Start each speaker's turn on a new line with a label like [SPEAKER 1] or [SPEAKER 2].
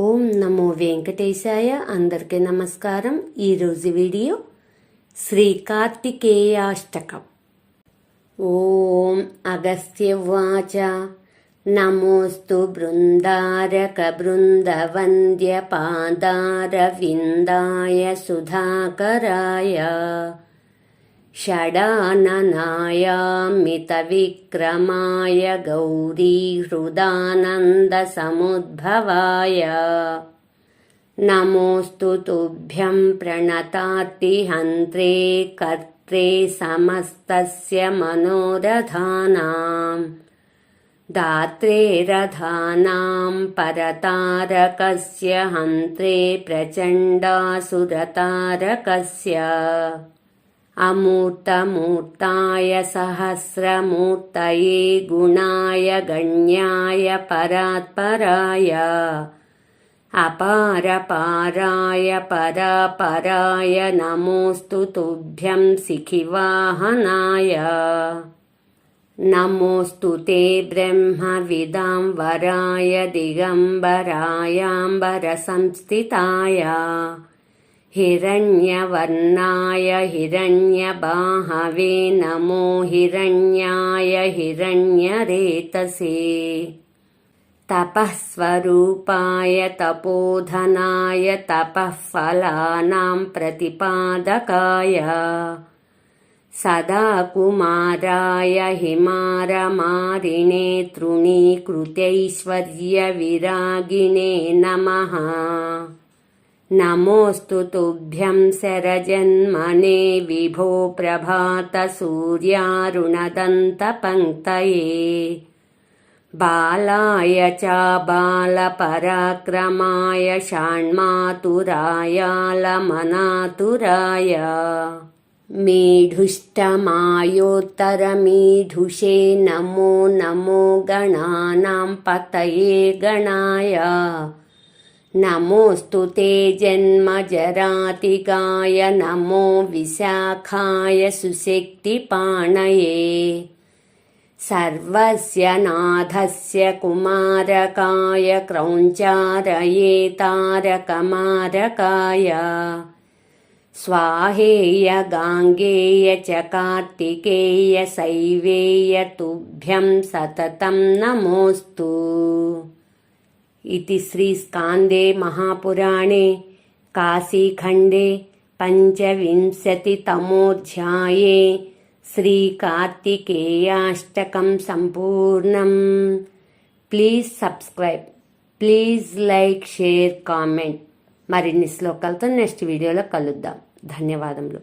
[SPEAKER 1] ఓం నమో వెంకటేశాయ అందరికీ నమస్కారం ఈరోజు వీడియో శ్రీ కార్తికేయాష్టకం ఓం అగస్త్యవాచ నమోస్తు బృందారక బృందవంద్య పాదారవిందాయ సుధాకరాయ षडाननायामितविक्रमाय मितविक्रमाय गौरीहृदानन्दसमुद्भवाय नमोऽस्तु तुभ्यं प्रणतातिहन्त्रे कर्त्रे समस्तस्य दात्रे रथानां परतारकस्य हन्त्रे प्रचण्डासुरतारकस्य अमूर्तमूर्ताय सहस्रमूर्तये गुणाय गण्याय परात्पराय अपारपाराय परापराय नमोऽस्तु तुभ्यं सिखिवाहनाय नमोऽस्तु ते वराय दिगम्बरायाम्बरसंस्थिताय हिरण्यवर्णाय हिरण्यबाहवे नमो हिरण्याय हिरण्यरेतसे तपःस्वरूपाय तपोधनाय तपःफलानां प्रतिपादकाय सदा कुमाराय हिमारमारिणे तृणीकृतैश्वर्यविरागिणे नमः नमोऽस्तु तुभ्यं शरजन्मने विभो प्रभातसूर्यारुणदन्तपङ्क्तये बालाय बालपराक्रमाय षाण्मातुरायालमनातुराय मीढुष्टमायोत्तरमीढुषे नमो नमो गणानां पतये गणाय నమోస్తు తే జన్మజరాతికాయ నమో విశాఖాయ సుశక్తిపాణయే సర్వస్య నాథస్య కుమారకాయ క్రౌంచారయే తారకమారకాయ स्वाहेय गाङ्गेय च कार्तिकेय शैवेय तुभ्यं सततं नमोऽस्तु इति श्रीस्कान्दे మహాపురాణే కాశీఖండే पञ्चविंशतितमोऽध्याये శ్రీకార్తికేయాష్టకం సంపూర్ణం please subscribe please like share comment మరిన్ని శ్లోకాలతో నెక్స్ట్ వీడియోలో కలుద్దాం ధన్యవాదములు